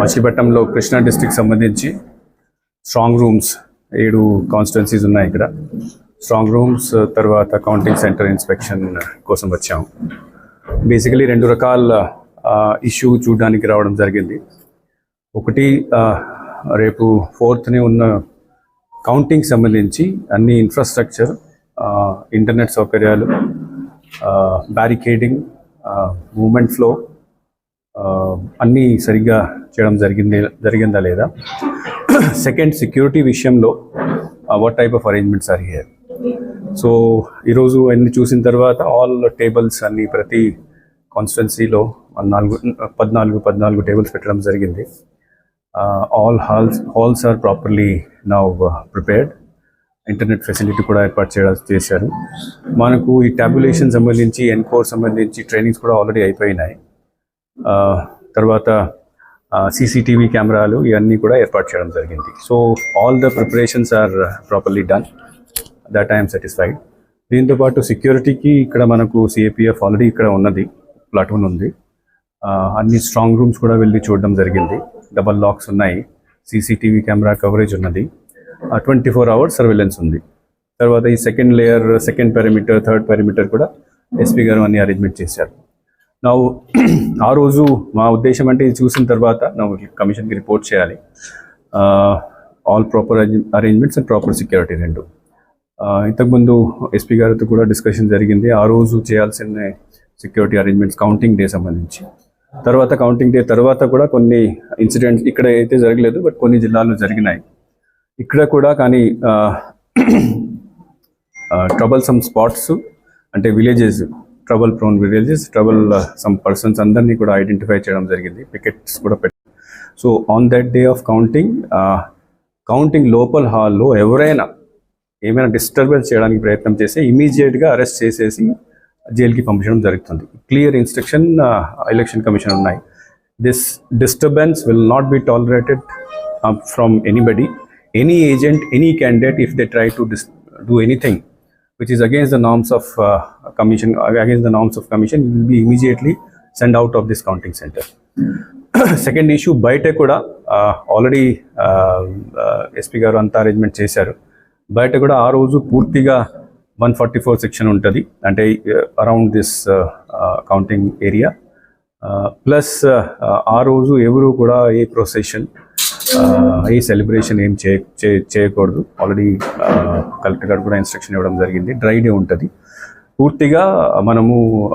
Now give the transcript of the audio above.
మచిలీపట్నంలో కృష్ణా డిస్టిక్ సంబంధించి strong rooms ఏడు కాన్స్టిట్యున్సీస్ ఉన్నాయి ఇక్కడ. స్ట్రాంగ్ రూమ్స్ తర్వాత కౌంటింగ్ సెంటర్ ఇన్స్పెక్షన్ కోసం వచ్చాము బేసికలీ రెండు రకాల ఇష్యూ చూడడానికి రావడం జరిగింది. ఒకటి రేపు ఫోర్త్ని ఉన్న కౌంటింగ్ సంబంధించి అన్ని ఇన్ఫ్రాస్ట్రక్చర్ ఇంటర్నెట్ సౌకర్యాలు బ్యారికేడింగ్ మూమెంట్ ఫ్లో అన్నీ సరిగ్గా చేయడం జరిగింది జరిగిందా లేదా? సెకండ్ సెక్యూరిటీ విషయంలో what type of arrangements are here so ఈరోజు అన్ని చూసిన తర్వాత ఆల్ టేబుల్స్ అన్ని ప్రతి కాన్స్టిట్యున్సీలో నాలుగు పద్నాలుగు పద్నాలుగు టేబుల్స్ పెట్టడం జరిగింది. All halls halls are properly నా ప్రిపేర్డ్ ఇంటర్నెట్ ఫెసిలిటీ కూడా ఏర్పాటు చేయడం చేశారు. మనకు ఈ ట్యాబులేషన్ సంబంధించి ఎన్కోర్ సంబంధించి ట్రైనింగ్స్ కూడా ఆల్రెడీ అయిపోయినాయి. తర్వాత సీసీటీవీ కెమెరాలు ఇవన్నీ కూడా ఏర్పాటు చేయడం జరిగింది. So all the preparations are properly done that I'm satisfied దీంతో పాటు సెక్యూరిటీకి ఇక్కడ మనకు సిఏపిఎఫ్ ఆల్రెడీ ఇక్కడ ఉన్నది. ప్లాటూన్ ఉంది. అన్ని స్ట్రాంగ్ రూమ్స్ కూడా వెళ్ళి చూడడం జరిగింది. డబల్ లాక్స్ ఉన్నాయి. సీసీటీవీ కెమెరా కవరేజ్ ఉన్నది. ట్వంటీ ఫోర్ అవర్స్ సర్వేలెన్స్ ఉంది. తర్వాత ఈ second layer second perimeter third parameter కూడా ఎస్పీ గారు అన్ని అరేంజ్మెంట్ చేశారు. నా ఆ రోజు మా ఉద్దేశం అంటే ఇది చూసిన తర్వాత నా కమిషన్కి రిపోర్ట్ చేయాలి. All proper arrangements and proper security రెండు. ఇంతకుముందు ఎస్పీ గారితో కూడా డిస్కషన్ జరిగింది. ఆ రోజు చేయాల్సిన సెక్యూరిటీ అరేంజ్మెంట్స్ కౌంటింగ్ డే సంబంధించి. తర్వాత కౌంటింగ్ డే తర్వాత కూడా కొన్ని ఇన్సిడెంట్స్ ఇక్కడ అయితే జరగలేదు బట్ కొన్ని జిల్లాల్లో జరిగినాయి. ఇక్కడ కూడా కానీ ట్రబల్ సమ్ స్పాట్స్ అంటే villages trouble prone villages trouble uh, some persons అందరినీ కూడా ఐడెంటిఫై చేయడం జరిగింది. పికెట్స్ కూడా పెట్టి so on that day of counting counting లోపల్ హాల్లో ఎవరైనా ఏమైనా డిస్టర్బెన్స్ చేయడానికి ప్రయత్నం చేస్తే ఇమీడియట్గా అరెస్ట్ చేసేసి జైలుకి పంపించడం జరుగుతుంది. క్లియర్ ఇన్స్ట్రక్షన్ ఎలక్షన్ కమిషన్ ఉన్నాయి. This disturbance will not be tolerated from anybody any agent any candidate if they try to this do anything which is against the norms of uh, commission against the norms of commission you will be immediately sent out of this counting center second issue బయట కూడా already SP గారు అంతా arrangement చేశారు బయట కూడా ఆ రోజు పూర్తిగా వన్ ఫార్టీ ఫోర్ సెక్షన్ ఉంటుంది అంటే around this counting area plus ఆ రోజు ఎవరు కూడా ఏ ప్రొసెషన్ ఈ సెలబ్రేషన్ ఏం చేయ చే- చేయకూడదు. ఆల్రెడీ కలెక్టర్ గారు కూడా ఇన్స్ట్రక్షన్ ఇవ్వడం జరిగింది. డ్రై డే ఉంటుంది. పూర్తిగా మనము